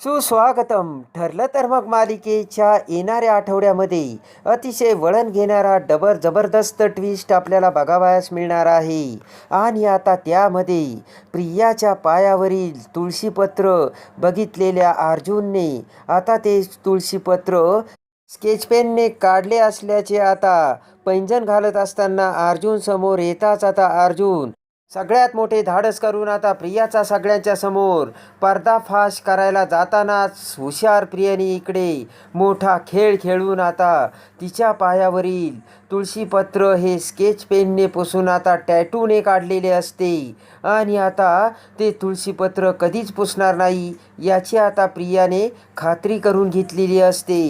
सुस्वागतम. ठरलं तर मग मालिकेच्या येणाऱ्या आठवड्यामध्ये अतिशय वळण घेणारा डबर जबरदस्त ट्विस्ट आपल्याला बघावयास मिळणार आहे. आणि आता त्यामध्ये प्रियाच्या पायावरील तुळशीपत्र बघितलेल्या अर्जुनने आता ते तुळशीपत्र स्केच पेनने काढले असल्याचे आता पैंजण घालत असताना अर्जुन समोर येताच आता अर्जुन सगळ्यात मोठे धाडस करून आता प्रियाचा सगळ्यांच्या समोर पर्दाफाश करायला जातानाच हुशार प्रियाने इकडे मोठा खेळ खेळून आता तिच्या पायावरील तुळशीपत्र हे स्केच पेनने पुसून आता टॅटूने काढलेले असते. आणि आता ते तुळशीपत्र कधीच पुसणार नाही याची आता प्रियाने खात्री करून घेतलेली असते.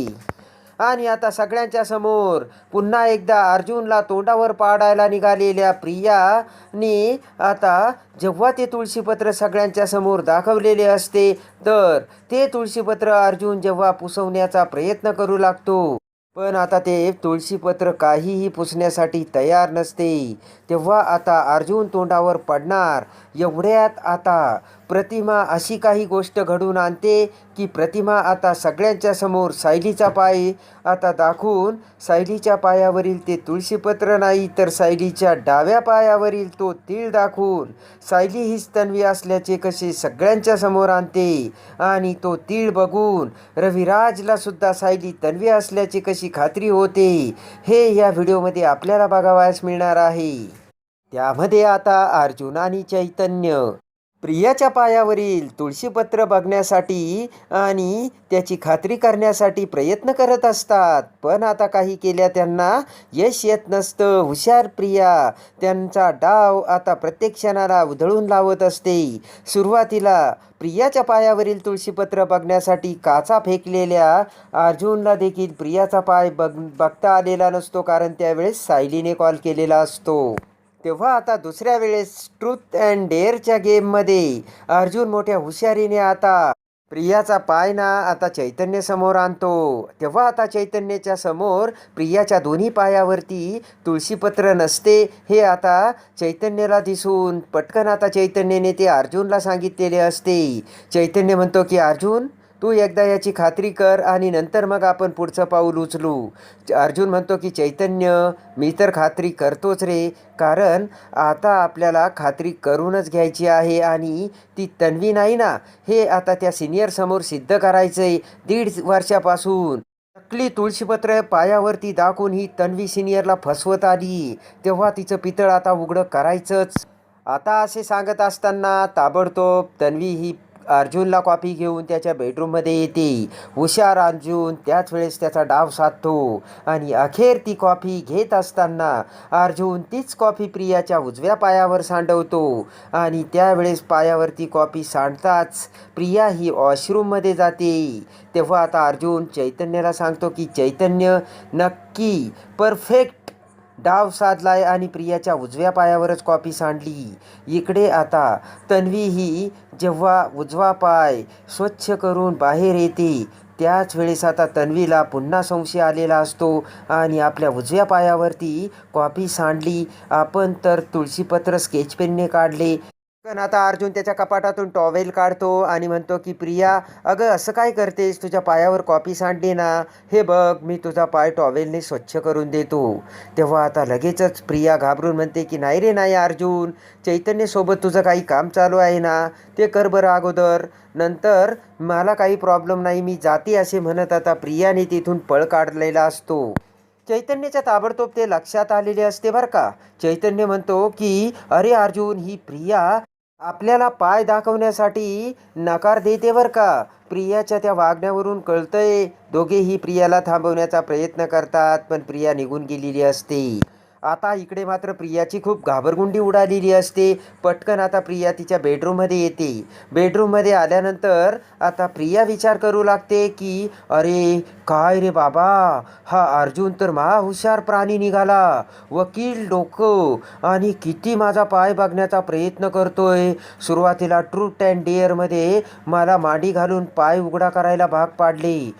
आणि आता सगळ्यांच्या समोर पुन्हा एकदा अर्जुनला तोंडावर पाडायला निघालेल्या प्रियाने आता जेव्हा ते तुळशीपत्र सगळ्यांच्या समोर दाखवलेले असते तर ते तुळशीपत्र अर्जुन जेव्हा पुसवण्याचा प्रयत्न करू लागतो. पण आता ते तुळशीपत्र काहीही पुसण्यासाठी तयार नसते. तेव्हा आता अर्जुन तोंडावर पडणार एवढ्यात आता प्रतिमा अशी काही गोष्ट घडून आणते की प्रतिमा आता सगळ्यांच्या समोर सायलीचा पाय आता दाखवून सायलीच्या पायावरील ते तुळशीपत्र नाही तर सायलीच्या डाव्या पायावरील तो तीळ दाखवून सायली हीच तन्वी असल्याचे कसे सगळ्यांच्या समोर आणते. आणि तो तीळ बघून रविराजला सुद्धा सायली तन्वी असल्याची कशी खात्री होते हे या व्हिडिओमध्ये आपल्याला बघावयास मिळणार आहे. त्यामध्ये आता अर्जुन आणि चैतन्य. प्रियाच्या पायावरील तुळशीपत्र बघण्यासाठी आणि त्याची खात्री करण्यासाठी प्रयत्न करत असतात. पण आता काही केल्या त्यांना यश येत नसतं. हुशार प्रिया त्यांचा डाव आता प्रत्येक क्षणाला उधळून लावत असते. सुरुवातीला प्रियाच्या पायावरील तुळशीपत्र बघण्यासाठी काचा फेकलेल्या अर्जुनला देखील प्रियाचा पाय बघ बघता आलेला नसतो. कारण त्यावेळेस सायलीने कॉल केलेला असतो. तेव्हा आता दुसऱ्या वेळेस ट्रूथ अँड डेअरच्या गेममध्ये अर्जुन मोठ्या हुशारीने आता प्रियाचा पाय ना आता चैतन्य समोर आणतो. तेव्हा आता चैतन्याच्या समोर प्रियाच्या दोन्ही पायावरती तुळशीपत्र नसते हे आता चैतन्याला दिसून. पटकन आता चैतन्याने ते अर्जुनला सांगितलेले असते. चैतन्य म्हणतो की अर्जुन तू एकदा याची खात्री कर आणि नंतर मग आपण पुढचं पाऊल उचलू. अर्जुन म्हणतो की चैतन्य मी तर खात्री करतोच रे. कारण आता आपल्याला खात्री करूनच घ्यायची आहे आणि ती तन्वी नाही ना? हे आता त्या सिनियरसमोर सिद्ध करायचं आहे दीड वर्षापासून. नकली तुळशीपत्र पायावरती दाखवून ही तन्वी सिनियरला फसवत आली. तेव्हा तिचं पितळ आता उघडं करायचंच. आता असे सांगत असताना ताबडतोब तन्वी ही अर्जुनला कॉफी घेऊन त्याच्या बेडरूममध्ये येते. हुशार अर्जुन त्याच वेळेस त्याचा डाव साधतो आणि अखेर ती कॉफी घेत असताना अर्जुन तीच कॉफी प्रियाच्या उजव्या पायावर सांडवतो आणि त्यावेळेस पायावर ती कॉफी सांडताच प्रिया ही वॉशरूममध्ये जाते. तेव्हा आता अर्जुन चैतन्याला सांगतो की चैतन्य नक्की परफेक्ट डाव साधलाय आणि प्रियाच्या उजव्या पायावरच कॉपी सांडली. इकडे आता तन्वी ही जेव्हा उजवा पाय स्वच्छ करून बाहेर येते त्याच वेळेस आता तन्वीला पुन्हा संशय आलेला असतो आणि आपल्या उजव्या पायावरती कॉपी सांडली. आपण तर तुळशीपत्र स्केच पेनने काढले. पण आता अर्जुन त्याच्या कपाटातून टॉवेल काढतो आणि म्हणतो की प्रिया अगं असं काय करतेस? तुझ्या पायावर कॉपी सांडली ना. हे बघ मी तुझा पाय टॉवेलने स्वच्छ करून देतो. तेव्हा आता लगेचच प्रिया घाबरून म्हणते की नाही रे नाही अर्जुन. चैतन्यसोबत तुझं काही काम चालू आहे ना. ते कर बरं अगोदर. नंतर मला काही प्रॉब्लेम नाही. मी जाते असे म्हणत आता प्रियाने तिथून पळ काढलेला असतो. चैतन्याच्या ताबडतोब ते लक्षात आलेले असते बरं का. चैतन्य म्हणतो की अरे अर्जुन ही प्रिया आपल्याला पाय दाखवण्यासाठी नकार देते बरं का? प्रियाच्या त्या वागण्यावरून कळतंय. दोघेही प्रियाला थांबवण्याचा प्रयत्न करतात पण प्रिया निघून गेलेली असते. आता इकडे मात्र प्रियाची खूप घाबरगुंडी उडालेली असते. पटकन आता प्रिया तिच्या बेडरूममध्ये येते. बेडरूममध्ये आल्यानंतर आता प्रिया विचार करू लागते की अरे काय रे बाबा? हा अर्जुन तर महा हुशार प्राणी निघाला. वकील डोकं. आणि किती माझा पाय बघण्याचा प्रयत्न करतोय. सुरुवातीला ट्रूथ अँड डेअरमध्ये मला माडी घालून पाय उघडा करायला भाग पाडले.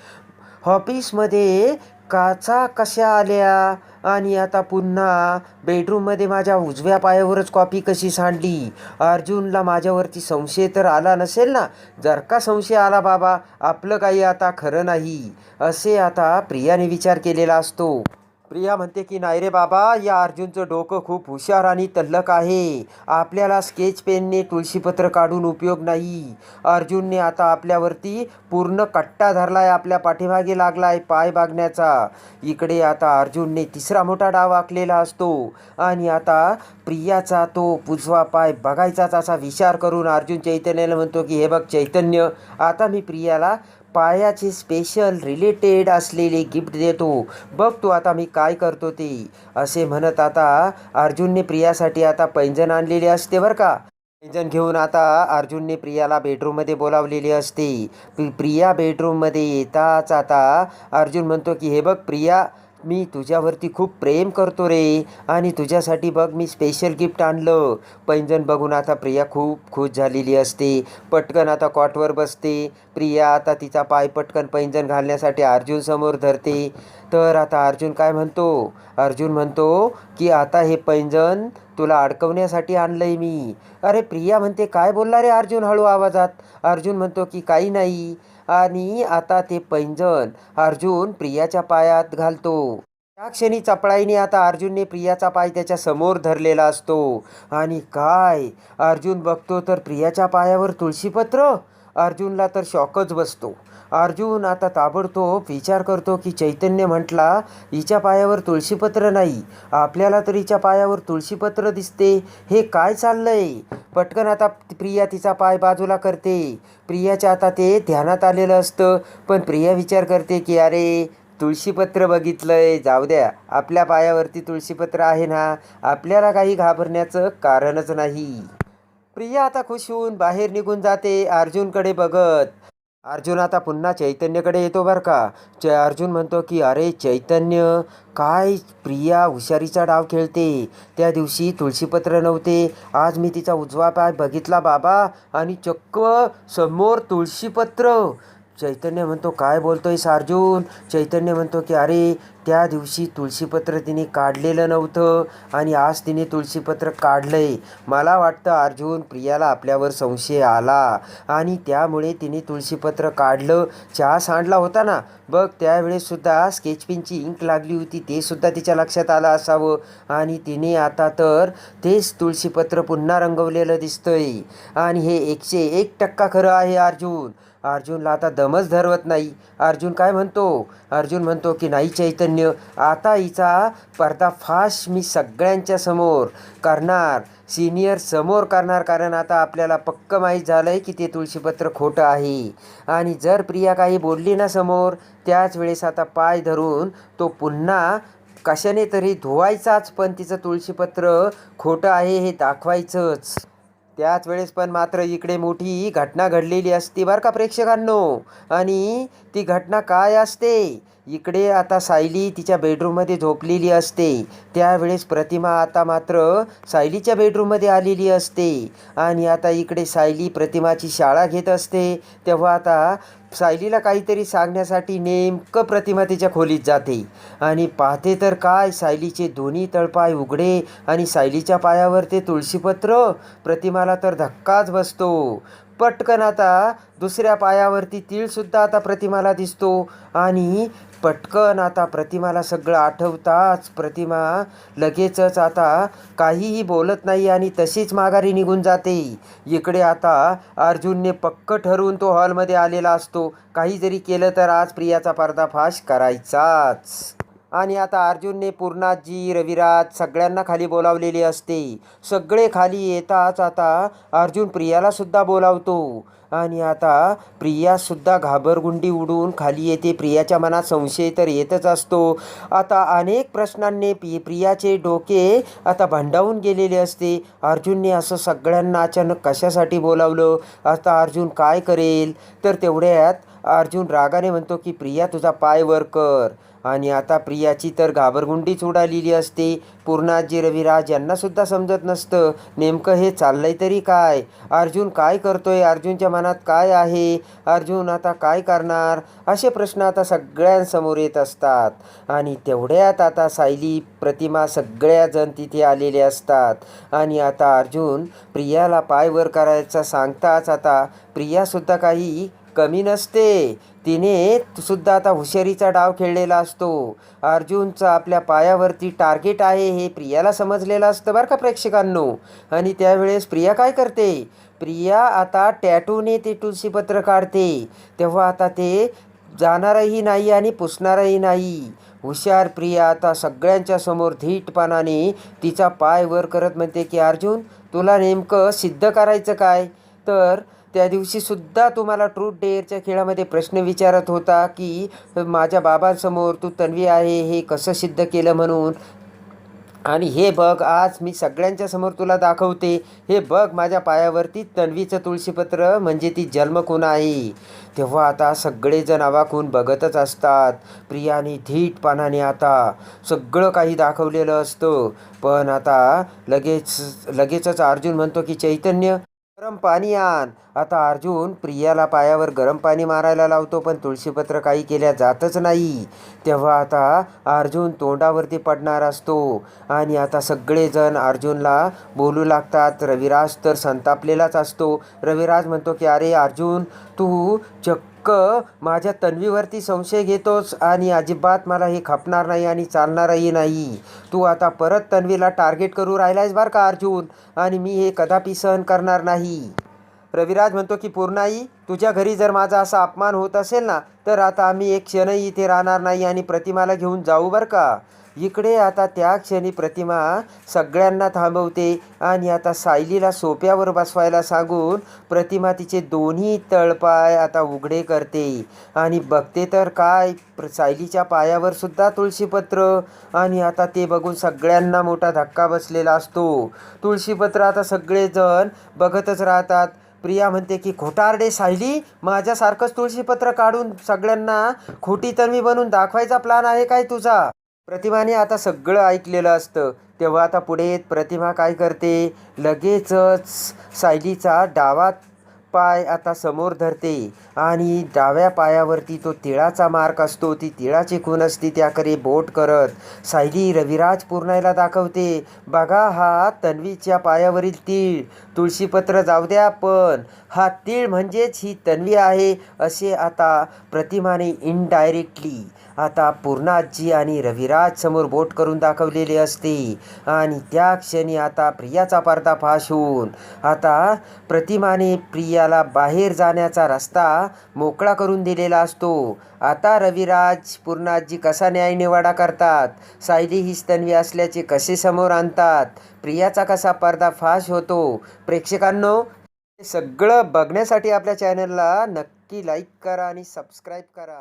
ऑफिसमध्ये काचा कशा आल्या? आणि आता पुन्हा बेडरूममध्ये माझ्या उजव्या पायावरच कॉपी कशी सांडली? अर्जुनला माझ्यावरती संशय तर आला नसेल ना? जर का संशय आला बाबा आपलं काही आता खरं नाही. असे आता प्रियाने विचार केलेला असतो. प्रिया म्हणते की नाही रे बाबा या अर्जुनचं डोकं खूप हुशार आणि तल्लक आहे. आपल्याला स्केच पेनने तुळशीपत्र काढून उपयोग नाही. अर्जुनने आता आपल्यावरती पूर्ण कट्टा धरलाय आपल्या पाठीमागे लागलाय पाय बागण्याचा इकडे आता अर्जुनने तिसरा मोठा डाव आखलेला असतो आणि आता प्रियाचा तो पुजवा पाय बघायचाच असा विचार करून अर्जुन चैतन्याला म्हणतो की हे बघ चैतन्य आता मी प्रियाला पायाचे स्पेशल रिलेटेड असलेले गिफ्ट देतो. बघ तू आता मी काय करतो ते. असे म्हणत आता अर्जुनने प्रियासाठी आता पैंजण आणलेले असते बरं का. पैंजण घेऊन आता अर्जुनने प्रियाला बेडरूममध्ये बोलावलेले असते. प्रिया बेडरूममध्ये येताच आता अर्जुन म्हणतो की हे बघ प्रिया मी तुझ्यावरती खूप प्रेम करतो रे. आणि तुझ्यासाठी बघ मी स्पेशल गिफ्ट आणलं. पैंजण बघून आता प्रिया खूप खुश झालेली असते. पटकन आता कॉटवर बसते. प्रिया आता तिचा पाय पटकन पैंजण घालण्यासाठी अर्जुन समोर धरते. तर आता अर्जुन काय म्हणतो? अर्जुन म्हणतो की आता हे पैंजण तुला अडकवण्यासाठी आणलंय मी. अरे प्रिया म्हणते काय बोलला रे अर्जुन हळू आवाजात? अर्जुन म्हणतो की काही नाही. आणि आता ते पैंजण अर्जुन प्रियाच्या पायात घालतो. त्या क्षणी चपळाईने आता अर्जुनने प्रियाचा पाय त्याच्यासमोर धरलेला असतो. आणि काय? अर्जुन बघतो तर प्रियाच्या पायावर तुळशीपत्र? अर्जुनला तर शॉकच बसतो. अर्जुन आता ताबडतोब विचार करतो की चैतन्य म्हटला हिच्या पायावर तुळशीपत्र नाही. आपल्याला तर हिच्या पायावर तुळशीपत्र दिसते. हे काय चाललंय? पटकन आता प्रिया तिचा पाय बाजूला करते. प्रियाच्या आता ते ध्यानात आलेलं असतं. पण प्रिया विचार करते की अरे तुळशीपत्र बघितलंय. जाऊ द्या. आपल्या पायावरती तुळशीपत्र आहे ना? आपल्याला काही घाबरण्याचं कारणच नाही. प्रिया आता खुश होऊन बाहेर निघून जाते. अर्जुनकडे बघत अर्जुन आता पुन्हा चैतन्यकडे येतो बरं का. च अर्जुन म्हणतो की अरे चैतन्य काय प्रिया हुशारीचा डाव खेळते. त्या दिवशी तुळशीपत्र नव्हते. आज मी तिचा उजवा पाय बघितला बाबा आणि चक्क समोर तुळशीपत्र. चैतन्य म्हणतो काय बोलतोयस अर्जुन चैतन्य म्हणतो की अरे त्या दिवशी तुळशीपत्र तिने काढलेलं नव्हतं आणि आज तिने तुळशीपत्र काढलंय. मला वाटतं अर्जुन प्रियाला आपल्यावर संशय आला आणि त्यामुळे तिने तुळशीपत्र काढलं. चहा सांडला होता ना? बघ त्यावेळेससुद्धा स्केच पेनची इंक लागली होती ते सुद्धा तिच्या लक्षात आलं असावं. आणि तिने आता तर तेच तुळशीपत्र पुन्हा रंगवलेलं दिसतंय. आणि हे एकशे एक टक्का खरं आहे अर्जुन. अर्जुनला आता दमच धरवत नाही. अर्जुन काय म्हणतो? अर्जुन म्हणतो की नाही चैतन्य आता हिचा पर्दाफाश मी सगळ्यांच्या समोर करणार. सिनियर समोर करणार कारण आता आपल्याला पक्क माहीत झालं आहे की ते तुळशीपत्र खोटं आहे. आणि जर प्रिया काही बोलली ना समोर त्याच वेळेस आता पाय धरून तो पुन्हा कशाने तरी धुवायचाच पण तिचं तुळशीपत्र खोटं आहे हे दाखवायचंच. त्याच वेळेस पण मात्र इकडे मोठी घटना घडलेली असते बरं का प्रेक्षकांनो. आणि ती घटना काय असते? इकडे आता सायली तिच्या बेडरूममध्ये झोपलेली असते. त्यावेळेस प्रतिमा आता मात्र सायलीच्या बेडरूममध्ये आलेली असते. आणि आता इकडे सायली प्रतिमाची शाळा घेत असते. तेव्हा आता सायलीला काहीतरी सांगण्यासाठी नेमकं प्रतिमा तिच्या खोलीत जाते. आणि पाहते तर काय सायलीचे दोन्ही तळपाय उघडे आणि सायलीच्या पायावर ते तुळशीपत्र. प्रतिमाला तर धक्काच बसतो. पटकन आता दुसऱ्या पायावरती तीळसुद्धा आता प्रतिमाला दिसतो. आणि पटकन आता प्रतिमाला सगळं आठवताच प्रतिमा लगेचच आता काहीही बोलत नाही आणि तशीच माघारी निघून जाते. इकडे आता अर्जुनने पक्क ठरवून तो हॉलमध्ये आलेला असतो. काही जरी केलं तर आज प्रियाचा पर्दाफाश करायचाच. आणि आता अर्जुनने पूर्णाजी रविराज सगळ्यांना खाली बोलावलेले असते. सगळे खाली येताच आता अर्जुन प्रियालासुद्धा बोलावतो. आणि आता प्रियासुद्धा घाबरगुंडी उडून खाली येते. प्रियाच्या मनात संशय तर येतच असतो. आता अनेक प्रश्नांनी पि प्रियाचे डोके आता भांडावून गेलेले असते. अर्जुनने असं सगळ्यांना अचानक कशासाठी बोलावलं? आता अर्जुन काय करेल? तर तेवढ्यात अर्जुन रागाने म्हणतो की प्रिया तुझा पाय वर कर. आणि आता प्रियाची तर घाबरगुंडीच उडालेली असते. पूर्णाजी रविराज यांनासुद्धा समजत नसतं. नेमकं हे चाललंय तरी काय? अर्जुन काय करतोय? अर्जुनच्या मनात काय आहे? अर्जुन आता काय करणार? असे प्रश्न आता सगळ्यांसमोर येत असतात. आणि तेवढ्यात आता सायली प्रतिमा सगळ्याजण तिथे आलेले असतात. आणि आता अर्जुन प्रियाला पाय वर करायचा सांगताच आता प्रियासुद्धा काही कमी नसते. तिने सुद्धा आता हुशारीचा डाव खेळलेला असतो. अर्जुनचा आपल्या पायावरती टार्गेट आहे हे प्रियाला समजलेलं असतं बरं का प्रेक्षकांनो. आणि त्यावेळेस प्रिया काय करते? प्रिया आता टॅटूने ते तुळशीपत्र काढते. तेव्हा आता ते जाणारही नाही आणि पुसणारही नाही. हुशार प्रिया आता सगळ्यांच्या समोर धीटपणाने तिचा पाय वर करत म्हणते की अर्जुन तुला नेमकं सिद्ध करायचं काय? तर त्या दिवशीसुद्धा तुम्हाला ट्रूथ डेअरच्या खेळामध्ये प्रश्न विचारत होता की माझ्या बाबांसमोर तू तन्वी आहे हे कसं सिद्ध केलं म्हणून? आणि हे बघ आज मी सगळ्यांच्या समोर तुला दाखवते. हे बघ माझ्या पायावरती तन्वीचं तुळशीपत्र म्हणजे ती जन्मकून आहे. तेव्हा आता सगळेजण आवाकून बघतच असतात. प्रियाने धीटपणाने आता सगळं काही दाखवलेलं असतं. पण आता लगेच लगेचच अर्जुन म्हणतो की चैतन्य गरम पाणी आण. आता अर्जुन प्रियाला पायावर गरम पाणी मारायला लावतो पण तुळशीपत्र काही केल्या जातच नाही. तेव्हा आता अर्जुन तोंडावरती पडणार असतो. आणि आता सगळेजण अर्जुनला बोलू लागतात. रविराज तर संतापलेलाच असतो. रविराज म्हणतो की अरे अर्जुन तू चक्क माझ्या तन्वीवरती संशय घेतोस आणि अजिबात मला हे खपणार नाही आणि चालणारही नाही. तू आता परत तन्वीला टार्गेट करू राहिलायस बरं का अर्जुन? आणि मी हे कदापि सहन करणार नाही. रविराज म्हणतो की पूर्णाई तुझ्या घरी जर माझा असा अपमान होत असेल ना तर आता आम्ही एक क्षणही इथे राहणार नाही आणि प्रतिमाला घेऊन जाऊ बरं का? इकडे आता त्या क्षणी प्रतिमा सगळ्यांना थांबवते आणि आता सायलीला सोप्यावर बसवायला सांगून प्रतिमा तिचे दोन्ही तळपाय आता उघडे करते. आणि बघते तर काय प्र सायलीच्या पायावर सुद्धा तुळशीपत्र आणि आता ते बघून सगळ्यांना मोठा धक्का बसलेला असतो. तुळशीपत्र आता सगळेजण बघतच राहतात. प्रिया म्हणते की खोटारडे सायली माझ्यासारखंच तुळशीपत्र काढून सगळ्यांना खोटी तन्वी बनून दाखवायचा प्लान आहे काय तुझा? प्रतिमाने आता सगळं ऐकलेलं असतं. तेव्हा आता पुढे प्रतिमा काय करते? लगेचच सायलीचा डावा पाय आता समोर धरते. आणि डाव्या पायावरती तो तिळाचा मार्क असतो. ती तिळाची खून असते त्याकडे बोट करत. सायली रविराज पूर्णायला दाखवते. बघा हा तन्वीच्या पायावरील तीळ. तुळशीपत्र जाऊ द्या पण हा तीळ म्हणजेच ही तन्वी आहे असे आता प्रतिमाने इनडायरेक्टली आता पूर्णाजी आणि रविराज समोर बोट करून दाखवलेले असते. आणि त्या क्षणी आता प्रियाचा पर्दाफाश होऊन आता प्रतिमाने प्रियाला बाहेर जाण्याचा रस्ता मोकळा करून दिलेला असतो. आता रविराज पूर्णाजी कसा न्यायनिवाडा करतात? सायली ही तन्वी असल्याचे कसे समोर आणतात? प्रियाचा कसा पर्दाफाश होतो? प्रेक्षकांनो हे सगळं बघण्यासाठी आपल्या चॅनलला नक्की लाईक करा आणि सबस्क्राईब करा.